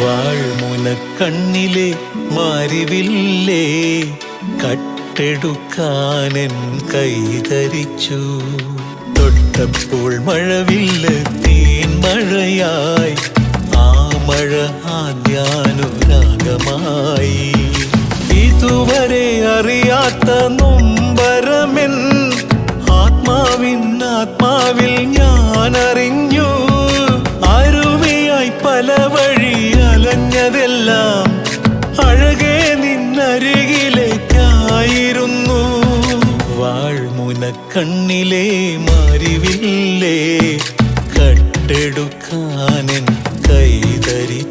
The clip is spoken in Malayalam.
വാഴ്മുനക്കണ്ണിലെ മാരിവില്ലേ? കട്ടെടുക്കാനെൻ കൈതരിച്ചു. തൊട്ടപ്പോൾ മഴവില്ല തീൻ മഴയായി. ആ മഴ ആദ്യാനുരാഗമായി. ഇതുവരെ അറിയാത്ത നൊമ്പരമെൻ ആത്മാവിൻ ആത്മാവിൽ ഞാൻ അറിഞ്ഞു അരുവിയായി പല വഴി അലഞ്ഞതെല്ലാം അഴകെ നിന്നരികിലേക്കായിരുന്നു. വാഴ്മുനക്കണ്ണിലെ മാറിവില്ലേ കട്ടെടുക്കാനൻ കൈതരിച്ചു